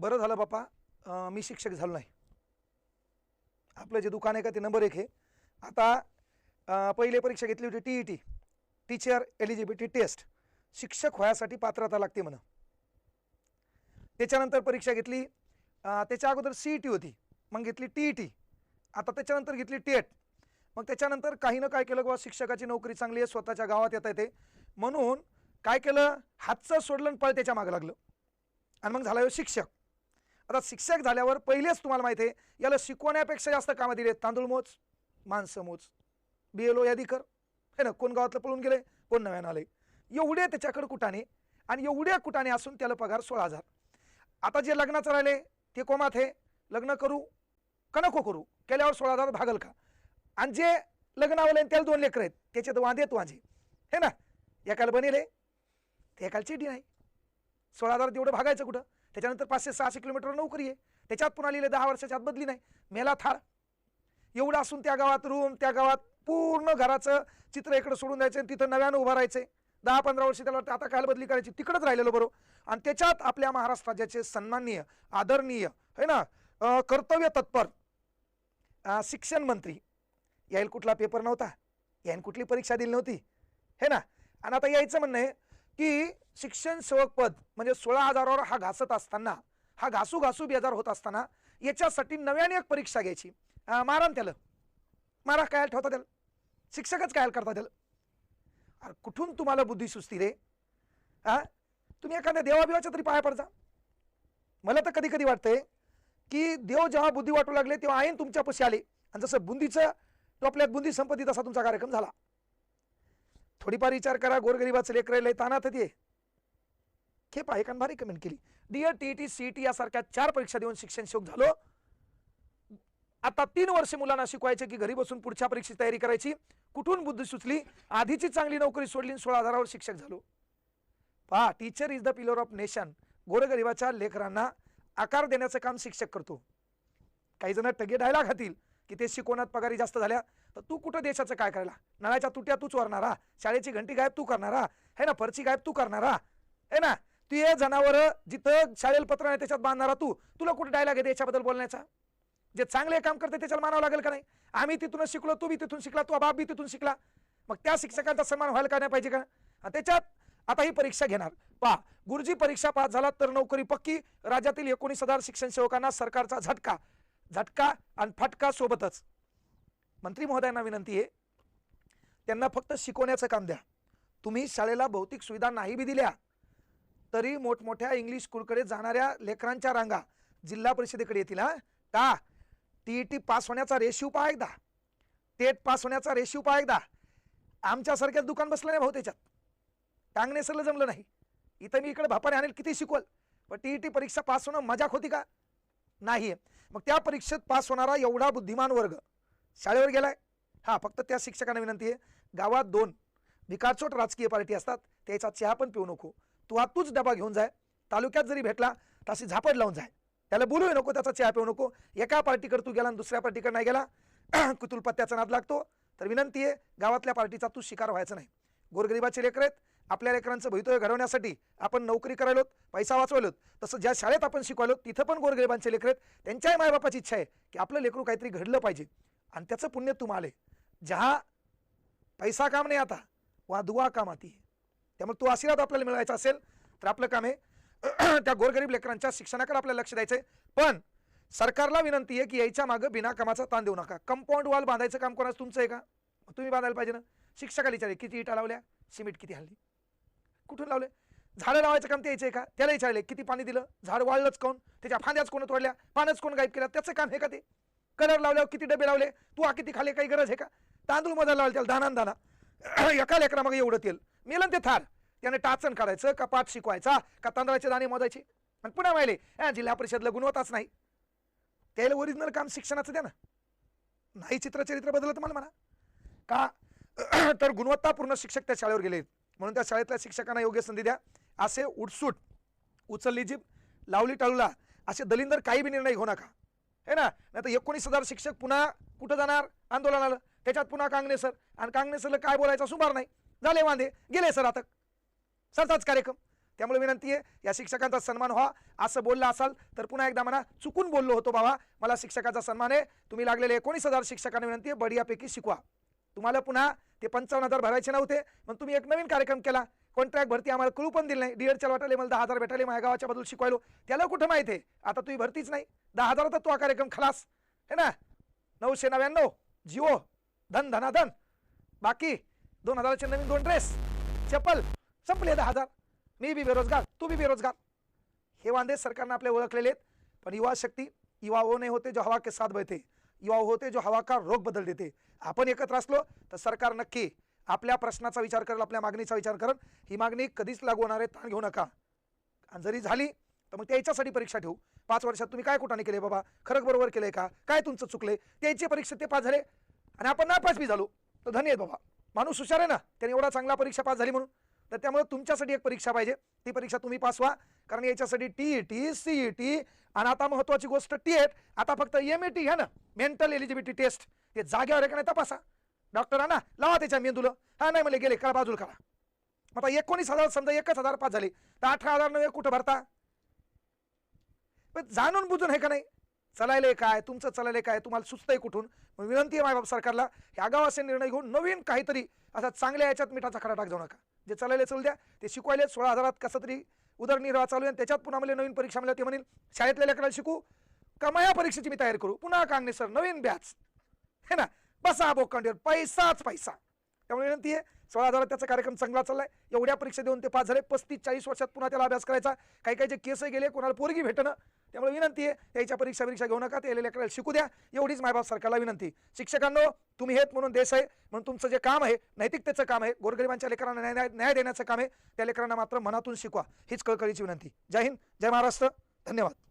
बरं झालं बापा. मी शिक्षक झालो नाही. आपलं जे दुकान आहे का ते नंबर एक आहे. आता पहिले परीक्षा घेतली होती T E T. Teacher eligibility test शिक्षक व्हायसाठी पात्रता लागते म्हणा. त्याच्यानंतर परीक्षा घेतली. त्याच्या अगोदर सी ई टी होती. मग घेतली टी ई टी आता त्याच्यानंतर घेतली टेट मग त्याच्यानंतर काही ना काय केलं बाबा शिक्षकाची नोकरी चांगली आहे स्वतःच्या गावात येता येते. म्हणून काय केलं? हातचं सोडलं आणि पळ त्याच्या मागं लागलं. आणि मग झाला शिक्षक. आता शिक्षक झाल्यावर पहिलेच तुम्हाला माहिती आहे याला शिकवण्यापेक्षा जास्त कामं दिले तांदूळ मोज माणसं मोज. बी एल ओ यादी कर. हे ना? कोण गावातलं पळून गेले कोण नव्यानं आले एवढे त्याच्याकडे कुटाने आणि एवढ्या कुटाने असून त्याला पगार सोळा हजार. आता जे लग्नाचं राहिले ते कोमात हे लग्न करू का नको करू? केल्यावर सोळा हजार भागल का? आणि जे लग्नावाले त्याला दोन लेकर आहेत त्याचे तर वांदे आहेत वांजे. हे ना? एकाला बनेले ते एकाला चिडी नाही. सोळा हजार तेवढं भागायचं कुठं? त्याच्यानंतर पाचशे सहाशे किलोमीटर नोकरी आहे. त्याच्यात पुन्हा लिहिले दहा वर्षाच्या आत बदली नाही. मेला थाळ एवढं असून त्या गावात रूम त्या गावात पूर्ण घराचं चित्र इकडं सोडून द्यायचं आणि तिथं नव्यानं उभं राहायचे. दहा पंधरा वर्ष त्याला वाटतं आता काय बदली करायची. तिकडंच राहिलेलो बरोबर आणि त्याच्यात आपल्या महाराष्ट्र राज्याचे सन्माननीय आदरणीय है ना? कर्तव्य तत्पर शिक्षण मंत्री. यायला कुठला पेपर नव्हता. यायला कुठली परीक्षा दिली नव्हती. है ना? आणि आता यायचं म्हणणं आहे की शिक्षण सेवक पद म्हणजे सोळा हजारावर हा घासत असताना हा घासू घासू बेजार होत असताना याच्यासाठी नव्याने एक परीक्षा घ्यायची. मारा त्याला. मारा काय ठेवता त्याला. शिक्षकच काय करता त्याला. अरे कुठून तुम्हाला बुद्धी सुचती रे? हा तुम्ही एखाद्या देवाबिवाच्या तरी पाया पडता. मला तर कधी कधी वाटतंय की देव जेव्हा बुद्धी वाटू लागले तेव्हा आईन तुमच्यापाशी आले. आणि जसं बुंदीचं टोपल्यात बुंदी संपत्ती तसा तुमचा कार्यक्रम झाला. थोडीफार विचार करा गोरगरिबाचं लेकर लय तानात ते. खेप आहे भारी कमेंट केली. D Ed T T C T यासारख्या चार परीक्षा देऊन शिक्षण शोक झालो. आता तीन वर्ष मुलांना शिकवायचे की घरी बसून पुढच्या परीक्षेची तयारी करायची. कुठून बुद्धी सुचली? आधीची चांगली नोकरी सोडली सोळा हजारावर शिक्षक झालो. पहा teacher is the pillar of nation गोरगरिबाच्या लेकरांना आकार देण्याचं काम शिक्षक करतो. काही जण टगे डायला खातील की ते शिकवण्यात पगारी जास्त झाल्या. तर तू कुठं देशाचं काय करायला? नळाच्या तुट्या तूच वरणारा. शाळेची घंटी गायब तू करणारा. है ना? फरची गायब तू करणारा. है ना? तू हे जनावर जिथं शाळेला पत्र आहे त्याच्यात बांधणारा तू. तुला कुठे डायलॉग आहे याच्याबद्दल बोलण्याचा? जे चांगले काम करते त्याच्याला मानावं लागेल का नाही? आम्ही तिथूनच शिकलो तू बी तिथून शिकला तू बाप बी तिथून शिकला. मग त्या शिक्षकांचा सन्मान व्हायला का नाही पाहिजे का? आणि त्याच्यात आता ही परीक्षा घेणार. पहा गुरुजी परीक्षा पास झाला तर नोकरी पक्की. राज्यातील एकोणीस हजार शिक्षण सेवकांना सरकारचा झटका. झटका आणि फटका सोबतच. मंत्री महोदयांना विनंती आहे त्यांना फक्त शिकवण्याचं काम द्या. तुम्ही शाळेला भौतिक सुविधा नाही बी दिल्या तरी मोठमोठ्या इंग्लिश स्कूलकडे जाणाऱ्या लेकरांच्या रांगा जिल्हा परिषदेकडे येतील हां? का टी ई टी पास होण्याचा रेशिओ पहा एकदा. टेट पास होण्याचा रेशिओ पहा एकदा. आमच्यासारख्याच दुकान बसलं नाही भाऊ त्याच्यात. टांगणे सरलं जमलं नाही. इथं मी इकडे भापाने आणेल किती शिकवल. पण टी ई टी परीक्षा पास होणं मजाक होती का? नाही मग त्या परीक्षेत पास होणारा एवढा बुद्धिमान वर्ग शाळेवर गेलाय. हा फक्त त्या शिक्षकांना विनंती आहे गावात दोन भिकारचोट राजकीय पार्टी असतात त्याचा चहा पण पिऊ नको. तू हा तूच डबा घेऊन जाय तालुक्यात जरी भेटला तशी झापड लावून जाय. त्याला बोलूही नको त्याचा चहा पिऊ नको. एका पार्टीकडे तू गेला आणि दुसऱ्या पार्टीकडे नाही गेला कुतुल पत्त्याचा नाद लागतो. तर विनंती आहे गावातल्या पार्टीचा तू शिकार व्हायचा नाही. गोरगरिबाचे लेकर आहेत आपल्या लेकरांचं भवितव्य घडवण्यासाठी आपण नोकरी करायलोत पैसा वाचवलोत तसं ज्या शाळेत आपण शिकवायलो तिथं पण गोरगरिबांचे लेकर आहेत. त्यांच्याही मायबापाची इच्छा आहे की आपलं लेकरू काहीतरी घडलं पाहिजे. आणि त्याचं पुण्य तुम्हाला. जहा पैसा काम नाही आता वा दुवा काम आती. त्यामुळे तो आशीर्वाद आपल्याला मिळवायचा असेल तर आपलं काम आहे त्या गोरगरीब लेकरांच्या शिक्षणाकडे आपल्याला लक्ष द्यायचंय पण सरकारला विनंती आहे की यायच्या मागं बिना कामाचा ताण देऊ नका. कंपाऊंड वॉल बांधायचं काम कोणाचं तुमचं आहे का? तुम्ही बांधायला पाहिजे ना. शिक्षकाला विचारले किती इटा लावल्या? सिमेंट किती हल्ली? कुठून लावले? झाडं लावायचं काम ते यायचं आहे का? त्याला विचारले किती पाणी दिलं? झाड वाळलंच कोण? त्याच्या फांद्याच कोण तोडल्या? पानच कोण गायब केलं? त्याचं काम आहे का ते? कलर लावल्यावर किती डबे लावले? तू हा किती खाले काही गरज आहे का? तांदूळमध्ये लावले त्याला दानान दाना एका लेकरा मग एवढं तेल. मेलं ते थार. त्याने टाचण काढायचं का पाठ शिकवायचा? का तांदळाचे दाणे मोजायचे? आणि पुन्हा माहिले "हा, जिल्हा परिषदला गुणवत्ताच नाही. त्याला ओरिजिनल काम शिक्षणाचं द्या ना. नाही चित्रचरित्र बदलत मला म्हणा. का? तर गुणवत्तापूर्ण शिक्षक त्या शाळेवर गेले. म्हणून त्या शाळेतल्या शिक्षकांना योग्य संधी द्या. असे उठसूट उचलली जीभ लावली टाळूला. असे दलिंदर काही बी निर्णय घेऊ नका. आहे ना? नाही तर एकोणीस हजार शिक्षक पुन्हा कुठं जाणार? आंदोलनाला. त्याच्यात पुन्हा कांगणे सर आणि कांगणे काय बोलायचं सुमार नाही. झाले वांदे. गेले सर आता. सरचाच कार्यक्रम. त्यामुळे विनंती आहे या शिक्षकांचा सन्मान व्हा. असं बोललं असाल तर पुन्हा एकदा म्हणा चुकून बोललो होतो बाबा. मला शिक्षकाचा सन्मान आहे. तुम्ही लागलेले एकोणीस हजार शिक्षकांना विनंती आहे बढियापैकी शिकवा. तुम्हाला पुन्हा ते पंचावन्न हजार भरायचे नव्हते मग तुम्ही एक नवीन कार्यक्रम केला. कॉन्ट्रॅक्ट भरती आम्हाला कळू पण दिली नाही. डीएडच्या वाटाले मला दहा हजार भेटाले माझ्या गावाच्या बद्दल शिकवायलो. त्याला कुठं माहिती आहे? आता तुम्ही भरतीच नाही. दहा हजार होता तो हा कार्यक्रम खलास. है ना? नऊशे नव्याण्णव जिओ धन धनाधन. बाकी दोन हजाराचे नवीन दोन ड्रेस चप्पल संपले दहा हजार. मी बी बेरोजगार तू बी बेरोजगार. हे वांदे सरकारनं आपले ओळखलेले आहेत पण युवा शक्ती युवा हो वो नाही होते जो हवा के साथ बहते. युवा हो होते जो हवा का रोग बदल देते. आपण एकत्र असलो तर सरकार नक्की आपल्या प्रश्नाचा विचार करेल आपल्या मागणीचा विचार करेल. ही मागणी कधीच लागू होणार आहे ताण घेऊ नका. आणि जरी झाली तर मग त्याच्यासाठी परीक्षा ठेवू. पाच वर्षात तुम्ही काय कुठाने केले बाबा? खरंच बरोबर केलंय का? काय तुमचं चुकलंय? त्याची परीक्षा ते पास झाले. आणि आपण नापास बी झालो. तर धन्य आहेत बाबा. माणूस हुशार आहे ना. त्याने एवढा चांगला परीक्षा पास झाली म्हणून. तर त्यामुळे तुमच्यासाठी एक परीक्षा पाहिजे. ती परीक्षा तुम्ही पास व्हा. कारण याच्यासाठी T E T C E T आणि आता महत्वाची गोष्ट टी एट आता फक्त एम ए टी घ्या ना. मेंटल एलिजिबिलिटी टेस्ट ते जागेवर आहे का नाही तपासा. डॉक्टर ना लावा त्याच्या मेंदूला. हा नाही मला गेले. करा बाजूला करा. आता एकोणीस हजार समजा एकच हजार पास झाले. तर अठरा हजार नव्हे कुठं भरता? पण जाणून बुजून आहे का नाही? चलायले काय? तुमचं चलायले काय? तुम्हाला सुचतंय कुठून? मग विनंती आहे मायबाप सरकारला ह्या गावाचे निर्णय घेऊन नवीन काहीतरी असा चांगल्या याच्यात मिठाचा खडा टाक जाऊ नका. जे चलायले चल द्या. ते शिकवायले सोळा हजारात कसं तरी उदरनिर्वाह चालू आहे त्याच्यात पुन्हा मला नवीन परीक्षा मिळाली ते म्हणेल शाळेतल्या लेकराला शिकू. का कमाया परीक्षेची मी तयारी करू. पुन्हा कांगणे सर नवीन बॅच. हे ना? बसा बोकांडीवर. पैसाच पैसा. त्यामुळे विनंती आहे सोळा हजारात त्याचा कार्यक्रम चांगला चाललाय. एवढ्या परीक्षा देऊन ते पास झाले. पस्तीस चाळीस वर्षात पुन्हा त्याला अभ्यास करायचा. काही काही जे केस गेले कोणाला पोरगी भेटणं त्यामुळे विनंती आहे. याच्या परीक्षा परीक्षा घेऊ नका ते लेकराला शिकू द्या. एवढीच मायबाप सरकारला विनंती शिक्षकांनो तुम्ही हेत म्हणून देश आहे म्हणून तुमचं जे काम आहे नैतिकतेचं काम आहे गोरगरिबांच्या लेकरांना न्याय न्याय- न्याय देण्याचं काम आहे त्या लेकरांना मात्र मनातून शिकवा. हीच कळकळीची विनंती. जय हिंद जय महाराष्ट्र. धन्यवाद.